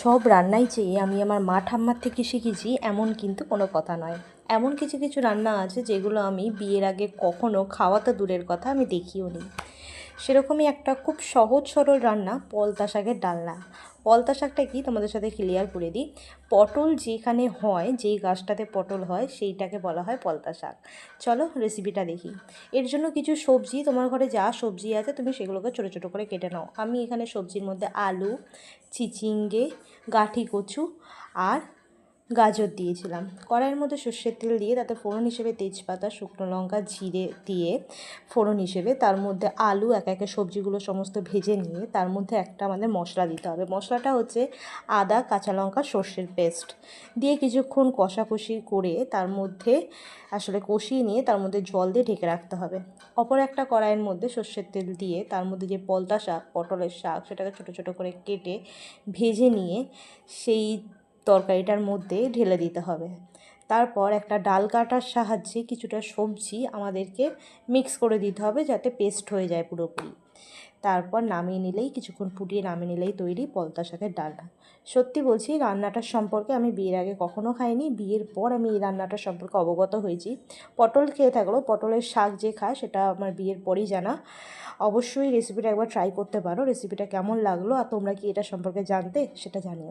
সব রান্নাই চেয়ে আমি আমার মা ঠাম্মার থেকে শিখেছি, এমন কিন্তু কোনো কথা নয়। এমন কিছু কিছু রান্না আছে যেগুলো আমি বিয়ের আগে কখনো খাওয়াতে দূরের কথা, আমি দেখিও নি। সেরকমই একটা খুব সহজ, সরল রান্না পলতা শাকের ডালনা। পলতা শাকটা কি? তোমাদের সাথে ক্লিয়ার করে দিই। পটল যেখানে হয়, যেই গাছটাতে পটল হয়, সেইটাকে বলা হয় পলতা শাক। চলো রেসিপিটা দেখি। এর জন্য কিছু সবজি, তোমার ঘরে যা সবজি আছে, তুমি সেগুলোকে ছোটো ছোটো করে কেটে নাও। আমি এখানে সবজির মধ্যে আলু, চিচিঙ্গে গাঁঠি কচু আর গাজর দিয়েছিলাম। কড়াইয়ের মধ্যে সর্ষের তেল দিয়ে তাতে ফোড়ন হিসেবে তেজপাতা, শুকনো লঙ্কা, জিরে দিয়ে ফোড়ন হিসেবে তার মধ্যে আলু, এক একে সবজিগুলো সমস্ত ভেজে নিয়ে তার মধ্যে একটা আমাদের মশলা দিতে হবে। মশলাটা হচ্ছে আদা, কাঁচা লঙ্কা, সর্ষের পেস্ট। দিয়ে কিছুক্ষণ কষাকষি করে তার মধ্যে আসলে কষিয়ে নিয়ে তার মধ্যে জল দিয়ে ঢেকে রাখতে হবে। অপর একটা কড়াইয়ের মধ্যে সর্ষের তেল দিয়ে তার মধ্যে যে পলতা শাক, পটলের শাক, সেটাকে ছোটো ছোটো করে কেটে ভেজে নিয়ে সেই তরকারিটার মধ্যে ঢেলে দিতে হবে। তারপর একটা ডাল কাটার সাহায্যে কিছুটা সবজি আমাদেরকে মিক্স করে দিতে হবে যাতে পেস্ট হয়ে যায় পুরোপুরি। তারপর নামিয়ে নিলেই, কিছুক্ষণ ফুটিয়ে নামিয়ে নিলেই তৈরি পলতা শাকের ডালনা সত্যি বলছি রান্নাটার সম্পর্কে আমি বিয়ের আগে কখনো খাইনি। বিয়ের পর আমি এই রান্নাটার সম্পর্কে অবগত হয়েছি। পটল খেয়ে থাকলেও পটলের শাক যে খায় সেটা আমার বিয়ের পরেই জানা। অবশ্যই রেসিপিটা একবার ট্রাই করতে পারো। রেসিপিটা কেমন লাগল আর তোমরা কি এটা সম্পর্কে জানতে, সেটা জানিও।